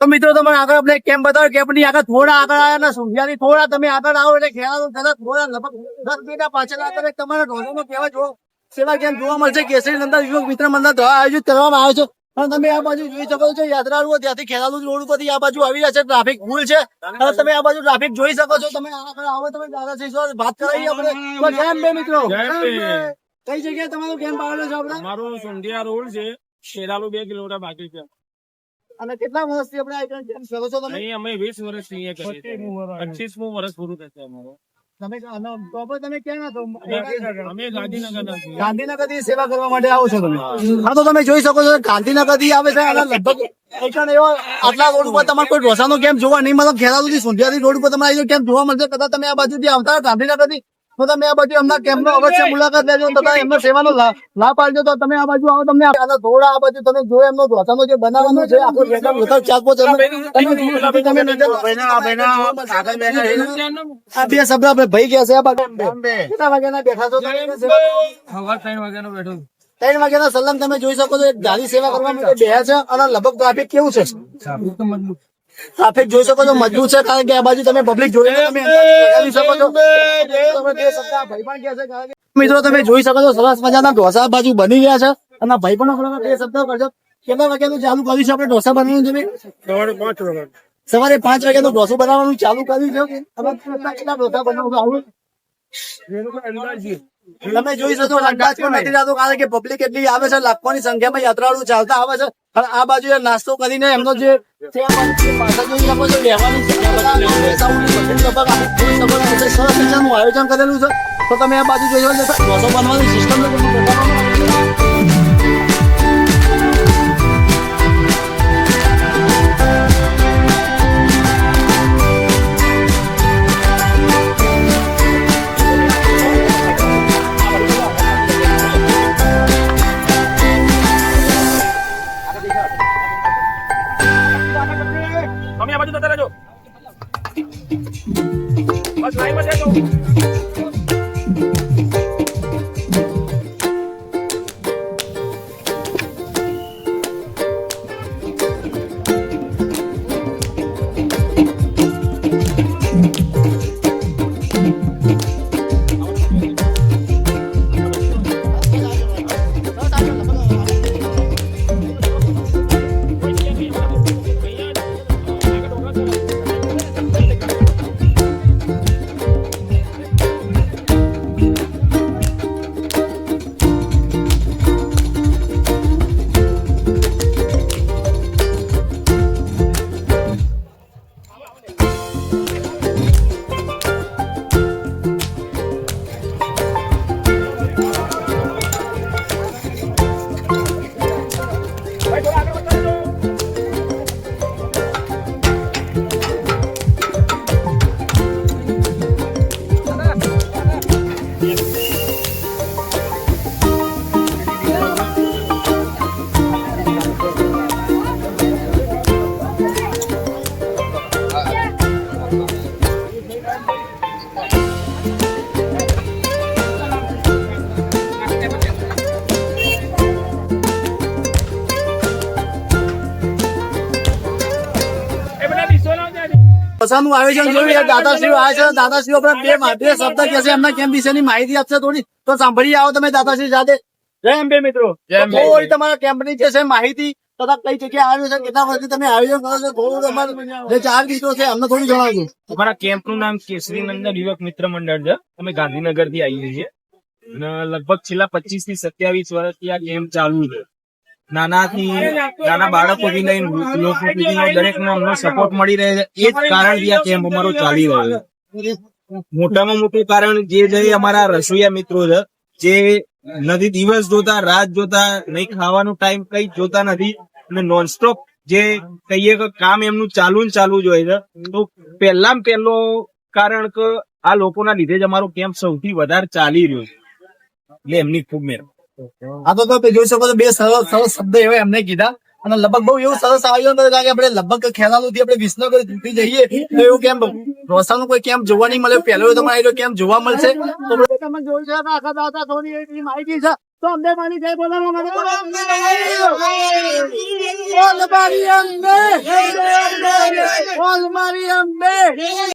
તો મિત્રો તમારે આગળ આપણે કેમ બતાવો? કેમ્પની આગળ થોડા આગળ આવ્યા ને? સુંઢિયાથી થોડા તમે આગળ આવો એટલે ખેડા થોડા લગભગ દસ મિનિટ પાછળ આગળ તમારા ઢોલોનો કેવા જો સેવા કેમ્પ જોવા મળશે? કેસરી નંદા યુવક મિત્ર મંડળ દ્વારા આયોજિત કરવામાં આવે છે. અને તમે આ બાજુ જોઈ શકો છો યાત્રાળુઓ ત્યાંથી ખેરાલુ રોડ ઉપરથી આ બાજુ આવી રહ્યા છે. ટ્રાફિક ફૂલ છે. અને તમે આ બાજુ ટ્રાફિક જોઈ શકો છો. તમે આગળ આવો તમે દાદા શ્રી વાત કરાવી આપણે. કેમ બે મિત્રો. કઈ જગ્યાએ તમારો કેમ્પ આવેલો છે આપણે? અમારો સોંધિયા રોડ છે. ખેરાલુ બે કિલોમીટર બાકી છે. અને કેટલા વર્ષથી આપણે આઈટમ કેમ્પ કરો છો તમે? અમે 20 વર્ષ અહીંયા કરીએ છીએ. પચીસમું વર્ષ પૂરું થશે અમારું. તમે આનો proper તમે ક્યાં હતો અમે ગાંધીનગરના છીએ. ગાંધીનગરથી સેવા કરવા માટે આવો છો તમે? હા તો તમે જોઈ શકો છો ગાંધીનગરથી આવે છે અને લગભગ એકણ એવો આટલા રોડ ઉપર તમારે કોઈ ઢોસાનો કેમ જોવા નહીં મળે. થી સુંઢિયાથી રોડ ઉપર તમારે કેમ જોવા મળશે. કદાચ તમે આ બાજુથી આવતા હોય ગાંધીનગરથી તો તમે આ બાજુ એમના કેમ્પ અવશ્ય મુલાકાત લેજો તથા એમનો સેવાનો લાભ આપજો તો તમે આ બાજુ આવો તમને આના ધોળા આ બાજુ તમે જો એમનો ઢોસાનો જે બનાવવાનો છે આખો બધા ચાકવો છે તમે તમે નજર આ બે શબ્દ આપણે ભાઈ ગયા છે આ બાજુ કેટલા વાગ્યાના બેઠા છો તમે હવા કરવા? ત્રણ વાગ્યાનો બેઠો ત્રણ વાગ્યાના સલમ તમે જોઈ શકો છો એક ગાડી સેવા કરવા માટે બેહ્યા છે અને લગભગ ટ્રાફિક કેવું છે ટ્રાફિક જોઈ શકો છો મજબૂત છે કારણ કે આ બાજુ તમે પબ્લિક જોઈ તમે શકો છો. ભાઈ પણ કહે મિત્રો તમે જોઈ શકો છો સરસ મજાના ઢોસા બાજુ બની ગયા છે. અને ભાઈ પણ બે શબ્દ કરજો. કેટલા વાગ્યાનું ચાલુ કર્યું છે આપણે ઢોસા બનાવવાનું છે સવારે પાંચ વાગ્યા. સવારે પાંચ વાગ્યાનું ઢોસું બનાવવાનું ચાલુ કર્યું છે. કેટલા ઢોસા બનાવવાનું આવું તમે જોઈ શકો છો અંદાજ પણ નથી થતો કારણ કે પબ્લિક એટલી આવે છે લાખોની સંખ્યામાં યાત્રાળુ ચાલતા આવે છે પણ આ બાજુ એ નાસ્તો કરીને એમનો જે આયોજન કરેલું છે. તો તમે આ બાજુ જોઈ શકો ઢોસો બનવાની સિસ્ટમ તમે આ બાજુ જતા રહેજો. બસ લાઈનમાં જજો ઢોસાનું આયોજન જોયું દાદાશ્રીઓ આવે છે. દાદાશ્રીઓ બે બે શબ્દ કે છે. એમના કેમ વિશેની માહિતી આપશે થોડી? તો સાંભળી આવો તમે દાદાશ્રી સાથે. જય બે મિત્રો. તમારા કેમ્પની જે છે માહિતી તથા કઈ જગ્યાએ આવ્યો છે કેટલા વર્ષથી તમે આયોજન કરો છો થોડું તમારું જે ચાર દિવસો છે અમને થોડું જણાવજો. અમારા કેમ્પનું નામ કેસરી નંદન યુવક મિત્ર મંડળ છે. અમે ગાંધીનગરથી આવીએ છીએ. લગભગ છેલ્લા પચીસથી સત્યાવીસ વર્ષથી આ કેમ્પ ચાલુ છે. નાનાથી નાના બાળકોથી લઈને લોકો સુધીનો દરેકનો અમને સપોર્ટ મળી રહે. છે એ જ કારણથી આ કેમ્પ અમારો ચાલી રહ્યો છે. મોટામાં મોટું કારણ જે જે અમારા રસોઈયા મિત્રો છે જે નથી દિવસ જોતા રાત જોતા નહીં ખાવાનું ટાઈમ કઈ જોતા નથી અને નોનસ્ટોપ જે કહીએ કે કામ એમનું ચાલુ ને ચાલુ જ હોય છે. તો પહેલા પહેલો કારણ કે આ લોકોના લીધે જ અમારો કેમ્પ સૌથી વધારે ચાલી રહ્યો છે. એટલે એમની ખૂબ મહેરબાની આ તો તમે જોઈ શકો છો બે સરસ સરસ શબ્દ એવા એમને કીધા. અને લગભગ બહુ એવું સરસ આવ્યું હતું કારણ કે આપણે લગભગ ખેલાનું થી આપણે વિસનગર જીતી જઈએ. તો એવું કેમ રોસાનું કોઈ કેમ જોવા નહીં મળે? પહેલો તમારે એ કેમ જોવા મળશે? તો તમે જોઈ છે આખા દાદા થોડી એવી માહિતી છે. તો અમને માની જય બોલાવવા માટે અંબે. મારી અંબે.